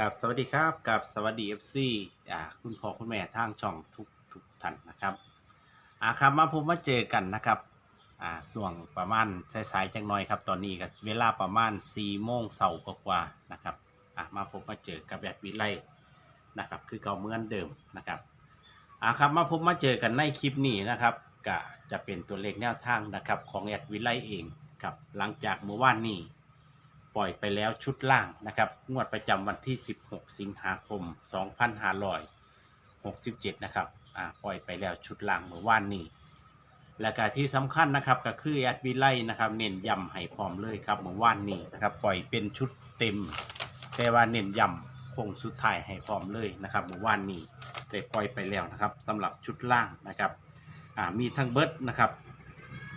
กับสวัสดีครับกับสวัสดี FC อ่าคุณพ่อคุณแม่ทางช่องทุกทุกท่านนะครับอ่าครับมาพบมาเจอกันนะครับอ่าส่วงประมาณสายๆจังหน่อยครับ ตอนนี้ก็เวลาประมาณ4โมงเสาร์กว่าๆนะครับอ่ามาพบมาเจอกับแบบวิไลนะครับคือเก่าเหมือนเดิมนะครับอ่าครับมาพบมาเจอกันในคลิปนี้นะครับก็จะเป็นตัวเลขแนวทางนะครับของแอดวิไลเองครับหลังจากเมื่อวานนี้ ปล่อยไปแล้วชุดล่างนะครับ งวดประจำวันที่ 16 สิงหาคม 2567 นะครับอ่าปล่อยไปแล้วชุดล่างเมื่อวานนี้ และการที่สำคัญนะครับก็คือแอดวิไลนะครับ เน้นย้ำให้พร้อมเลยครับเมื่อวานนี้นะครับ ปล่อยเป็นชุดเต็ม แต่ว่าเน้นย้ำคงสุดท้ายให้พร้อมเลยนะครับเมื่อวานนี้ได้ปล่อยไปแล้วนะครับสำหรับชุดล่างนะครับอ่ามีทั้งเบิร์ดนะครับ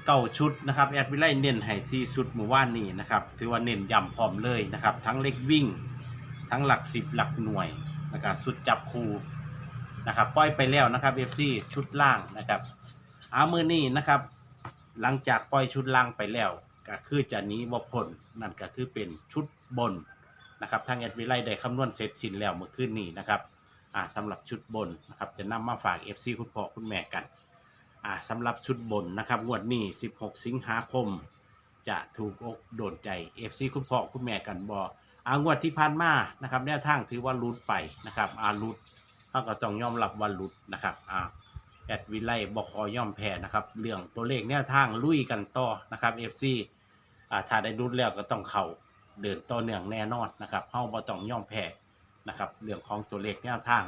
เก้าชุดนะครับแอดวิไลเน้นให้ซีชุดเมื่อวานนี้นะครับถือว่าเน้นย้ำพร้อมเลยนะครับทั้งเล็กวิ่ง ทั้งหลักสิบหลักหน่วยนะครับสุดจับคูนะครับปล่อยไปแล้วนะครับ FC ชุดล่างนะครับอามือนี้นะครับ หลังจากปล่อยชุดล่างไปแล้ว ก็คือจะนี้ว่าผลนั่นก็คือเป็นชุดบนนะครับทางแอดวิไลได้คำนวณเสร็จสิ้นแล้วเมื่อคืนนี้นะครับอ่าสำหรับชุดบนนะครับจะนำมาฝาก FC คุณพ่อคุณแม่กัน อ่าสำหรับชุดบนนะครับงวดนี้ 16 สิงหาคม จะถูกอกโดนใจ FC คุณพ่อคุณแม่กันบออางวดที่ผ่านมานะครับแนวทางถือว่ารุดไปนะครับอารุดเขาก็ต้องยอมรับว่ารุดนะครับอ่าแอดวิไลบอคอย่อมแพ้นะครับเรื่องตัวเลขแนวทางลุยกันต่อนะครับ FC อ่าถ้าได้รุดแล้วก็ต้องเข้าเดินต่อเนื่องแน่นอนนะครับเฮาบ่ต้องย่อมแพ้นะครับเรื่องของตัวเลขแนวทาง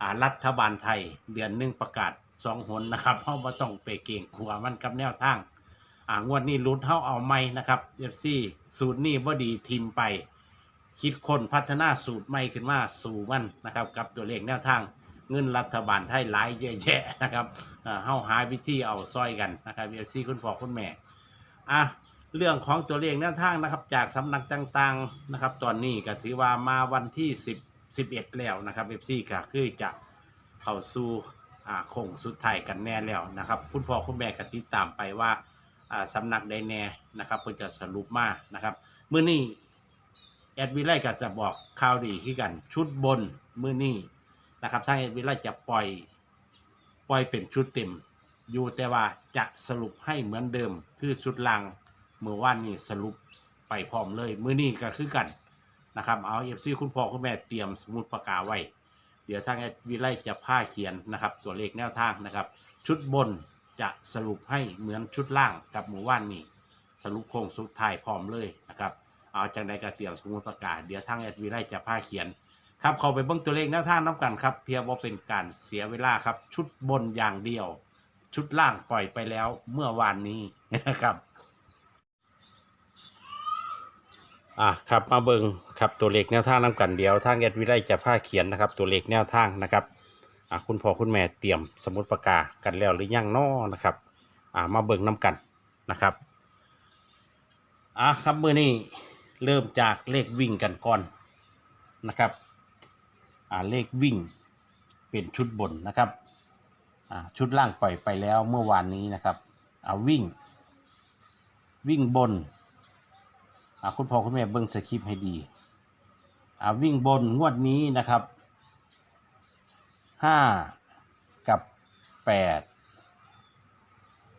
อ่ารัฐบาลไทยเดือนหนึ่งประกาศ สองหนนะครับเพราะว่าต้องไปเก่งขัวมันกับแนวทางอ่างวดนี้รุดเท่าเอาไม่นะครับเอฟซีสูตรนี้ว่าดีทีมไป คิดคนพัฒนาสูตรใหม่ขึ้นมาสู่มันนะครับ กับตัวเลขแนวทางเงินรัฐบาลไทยหลายเยอะแยะนะครับอ่าเฮาหาวิธีเอาซอยกันนะครับเอฟซีคุณพ่อคุณแม่อะเรื่องของตัวเลขแนวทางนะครับ จากสำนักต่างๆนะครับ ตอนนี้ก็ถือว่ามาวันที่ 10 11 แล้วนะครับเอฟซีก็คือจะเข้าสู่ โค้งสุดท้ายกันแน่แล้วนะครับ คุณพ่อคุณแม่ก็ติดตามไปว่าสำนักใดแน่นะครับเพื่อจะสรุปมานะครับมื้อนี้แอดวิไลก็จะบอกข่าวดีขึ้นกันชุดบนมื้อนี้นะครับทางแอดวิไลจะปล่อยปล่อยเป็นชุดเต็ม อยู่แต่ว่าจะสรุปให้เหมือนเดิม คือชุดล่างเมื่อวานนี้สรุปไปพร้อมเลยมื้อนี้ก็คือกันนะครับเอาเอฟซีคุณพ่อคุณแม่เตรียมสมุดปากกาไว้ เดี๋ยวทางแอดวิไลจะผ้าเขียนนะครับ ตัวเลขแนวทางนะครับ ชุดบนจะสรุปให้เหมือนชุดล่างกับหมู่ว่านนี้สรุปโครงสุดท้ายพร้อมเลยนะครับเอาจังใดก็เตรียมสมุดประกาศเดี๋ยวทางแอดวิไลจะผ้าเขียนครับเข้าไปเบิ่งตัวเลขแนวทางน้ำกันครับ เพียงว่าเป็นการเสียเวลาครับ ชุดบนอย่างเดียว ชุดล่างปล่อยไปแล้วเมื่อวานนี้นะครับ อะครับมาเบิ่ง ครับตัวเลขแนวทางน้ำกันเดียวทางแอดวิไลจะผ้าเขียนนะครับ ตัวเลขแนวทางนะครับคุณพ่อคุณแม่เตรียมสมุดปากกากันแล้วหรือยังน้อนะครับมาเบิ่งน้ำกันนะครับอะครับเมื่อนี้เริ่มจากเลขวิ่งกันก่อนนะครับอ่าเลขวิ่งเป็นชุดบนนะครับอ่าชุดล่างปล่อยไปแล้วเมื่อวานนี้นะครับเอาวิ่ง วิ่งบนอ่าคุณพ่อคุณแม่เบิ้งสคริปต์ให้ดี วิ่งบนงวดนี้นะครับห้ากับแปด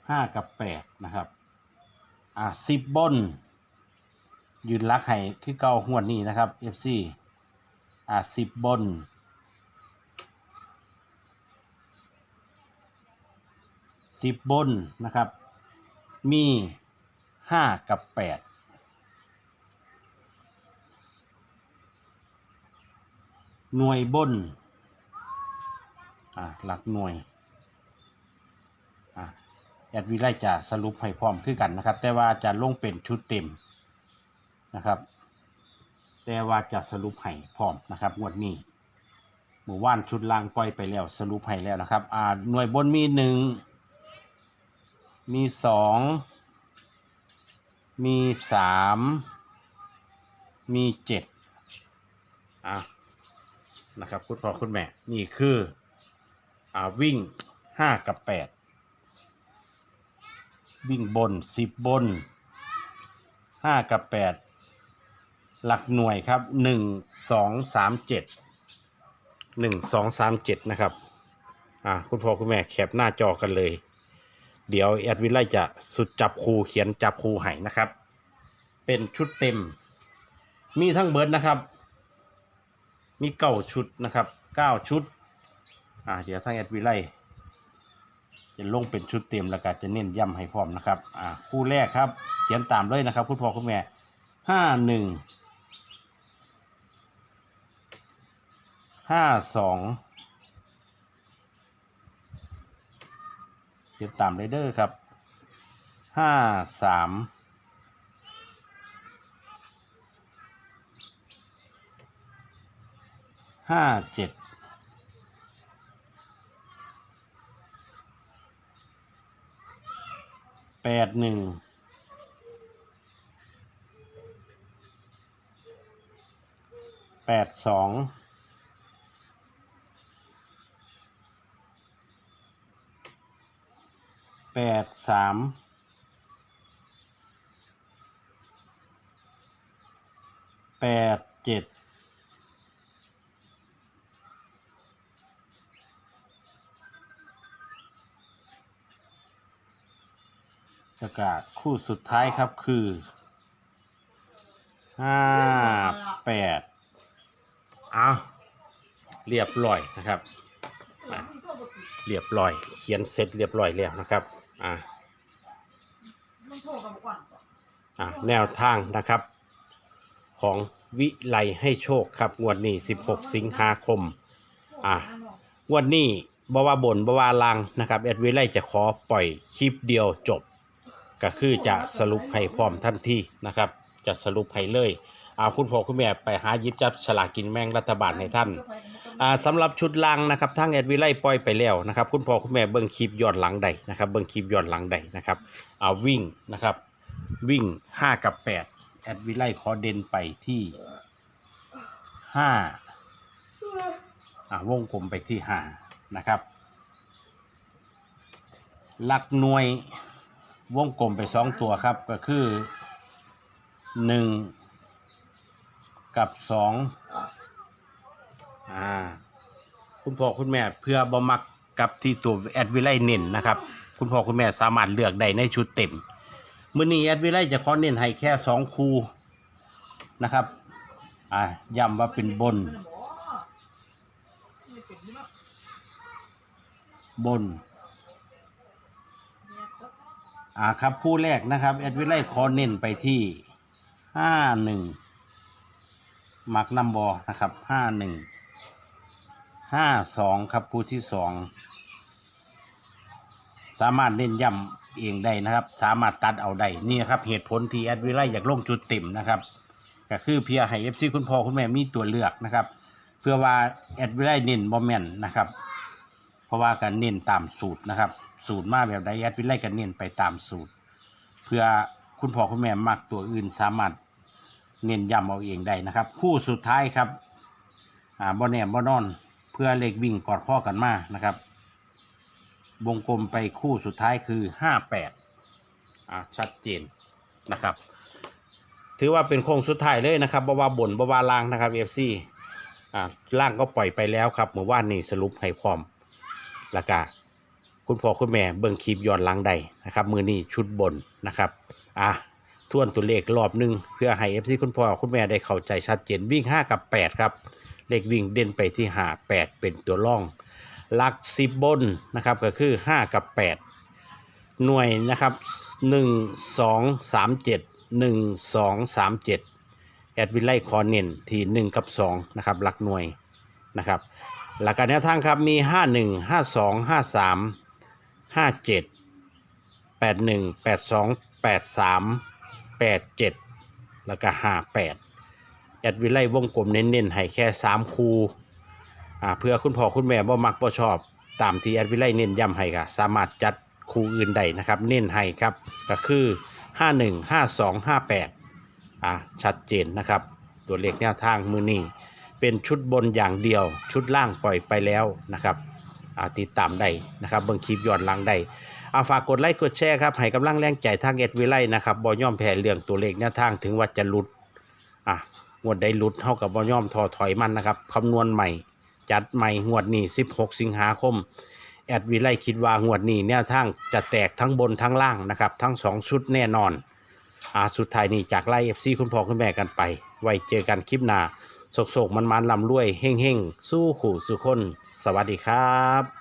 ห้ากับแปดนะครับ อ่าสิบบน ยืนรักให้คือเก่างวดนี้นะครับ FC อ่าสิบบนสิบบนนะครับ มีห้ากับแปด หน่วยบน อ่าหลักหน่วย อ่าแอดวิไลจะสรุปให้พร้อมคือกันนะครับ แต่ว่าจะลงเป็นชุดเต็มนะครับ แต่ว่าจะสรุปให้พร้อมนะครับงวดนี้หมู่ว่านชุดล่างปล่อยไปแล้วสรุปให้แล้วนะครับ อ่าหน่วยบนมีหนึ่งมีสองมีสามมีเจ็ดอะ นะครับ คุณพ่อคุณแม่ นี่คืออ่าวิ่งห้ากับแปดวิ่งบนสิบบนห้ากับแปดหลักหน่วยครับหนึ่งสองสามเจ็ดหนึ่งสองสามเจ็ดนะครับอ่าคุณพ่อคุณแม่แคปหน้าจอกันเลย เดี๋ยวแอดวิไลจะสุดจับคูเขียนจับคูให้นะครับ เป็นชุดเต็ม มีทั้งเบิร์ดนะครับ มีเก้าชุดนะครับเก้าชุดอ่าเดี๋ยวทางแอดวิไลจะลงเป็นชุดเต็มแล้วก็จะเน้นย้ำให้พร้อมนะครับอ่าคู่แรกครับ เขียนตามเลยนะครับคุณพ่อคุณแม่ห้าหนึ่งห้าสองเขียนตามเลยเด้อครับห้าสาม ห้าเจ็ดแปดหนึ่งแปดสองแปดสามแปดเจ็ด ประกาศคู่สุดท้ายครับคือห้าแปดเอาเรียบร้อยนะครับเรียบร้อย เขียนเสร็จเรียบร้อยแล้วนะครับอ่าอ่าแนวทางนะครับของวิไลให้โชคครับงวดนี้ 16 สิงหาคมอะงวดนี้บว่าบนบว่าลางนะครับแอดวิไลจะขอปล่อยคลิปเดียวจบ ก็คือจะสรุปให้พร้อมทันทีนะครับ จะสรุปให้เลยเอาคุณพ่อคุณแม่ไปหายิบจับฉลากกินแมงรัฐบาลให้ท่านอ่าสำหรับชุดลังนะครับทางแอดวิไลปล่อยไปแล้วนะครับ คุณพ่อคุณแม่เบิ่งคลิปย้อนหลังใดนะครับ เบิ่งคลิปย้อนหลังใดนะครับเอาวิ่งนะครับ วิ่ง 5 กับ 8 แอดวิไลขอเด่นไปที่5อ่าวงกลมไปที่5นะครับ หลักหน่วย วงกลมไปสองตัวครับก็คือหนึ่งกับสองอ่าคุณพ่อคุณแม่เพื่อบมักกับที่ตัวแอดวิไลเน้นนะครับ คุณพ่อคุณแม่สามารถเลือกได้ในชุดเต็มมื้อนี้แอดวิไลจะขอเน้นให้แค่สองคูนะครับอ่าย้ำว่าเป็นบน บน อ่าครับคู่แรกนะครับแอดวิไลขอเน้นไปที่ห้าหนึ่งมักนัมบอนะครับห้าหนึ่งห้าสองครับคู่ที่สองสามารถเน้นย้ำเองได้นะครับ สามารถตัดเอาได้นี่ครับเหตุผลที่แอดวิไลอยากลงจุดเต็มนะครับก็คือเพียให้เอฟซีคุณพ่อคุณแม่มีตัวเลือกนะครับ เพื่อว่าแอดวิไลเน้นบอมแมนนะครับ เพราะว่าการเน้นตามสูตรนะครับ สูตรมาแบบใดแอดวิไลก็เน้นไปตามสูตร เพื่อคุณพ่อคุณแม่มักตัวอื่นสามารถเน้นย้ำเอาเองได้นะครับ คู่สุดท้ายครับอ่าบอแนมบอนอน เพื่อเลขวิ่งกอดข้อกันมานะครับ วงกลมไปคู่สุดท้ายคือห้าแปดอ่าชัดเจนนะครับ ถือว่าเป็นโค้งสุดท้ายเลยนะครับบว่าบนบว่าล่างนะครับเอฟซีอ่าล่างก็ปล่อยไปแล้วครับเมื่อวานนี้สรุปให้พร้อมล้วก็ คุณพ่อคุณแม่เบิ่งคลิปย้อนหลังใดนะครับ มือนี้ชุดบนนะครับอะทวนตัวเลขรอบหนึ่งเพื่อให้เอฟซีคุณพ่อคุณแม่ได้เข้าใจชัดเจนวิ่ง 5 กับ 8 ครับ เลขวิ่งเด่นไปที่หา8เป็นตัวร่องหลัก10บบนนะครับก็คือ 5 กับ 8 หน่วยนะครับ 1 2 3 7 1 2 3 7 แอดวิไลคอเน้นที่ 1 กับ 2 นะครับ หลักหน่วยนะครับ หลักการแนวทางครับมี 5 1 5 2 5 3 5 7 8 1 8 2 8 3 8 7แล้วก็5 8แอดวิไลวงกลมเน้นๆให้แค่3คูอ่าเพื่อคุณพ่อคุณแม่บ่มักบ่ชอบ ตามที่แอดวิไลเน้นย้ำให้ก็สามารถจัดคูอื่นได้นะครับ เน้นให้ครับก็คือ51 52 58อ่าชัดเจนนะครับ ตัวเลขแนวทางมือนี้เป็นชุดบนอย่างเดียว ชุดล่างปล่อยไปแล้วนะครับ ติดตามได้นะครับเบิ่งคลิปย้อนหลังได้เอาฝากกดไลค์กดแชร์ครับให้กำลังแรงใจทางเอ็ดวิไลนะครับบอย่อมแพ้เรื่องตัวเลขแนวทางถึงว่าจะหลุดอะงวดใดหลุดเท่ากับบ่ย่อมทอถอยมันนะครับคำนวณใหม่ จัดใหม่งวดนี้ 16 สิงหาคมแอดวิไลคิดว่างวดนี้แนวทางจะแตกทั้งบนทั้งล่างนะครับทั้ง 2 ชุดแน่นอนอ่าสุดท้ายนี้จากไล่เอฟซีคุณพ่อคุณแม่กันไป ไว้เจอกันคลิปหน้า โศกๆมันๆลำรวยเฮ่งๆ สู้ขู่สู้คน สวัสดีครับ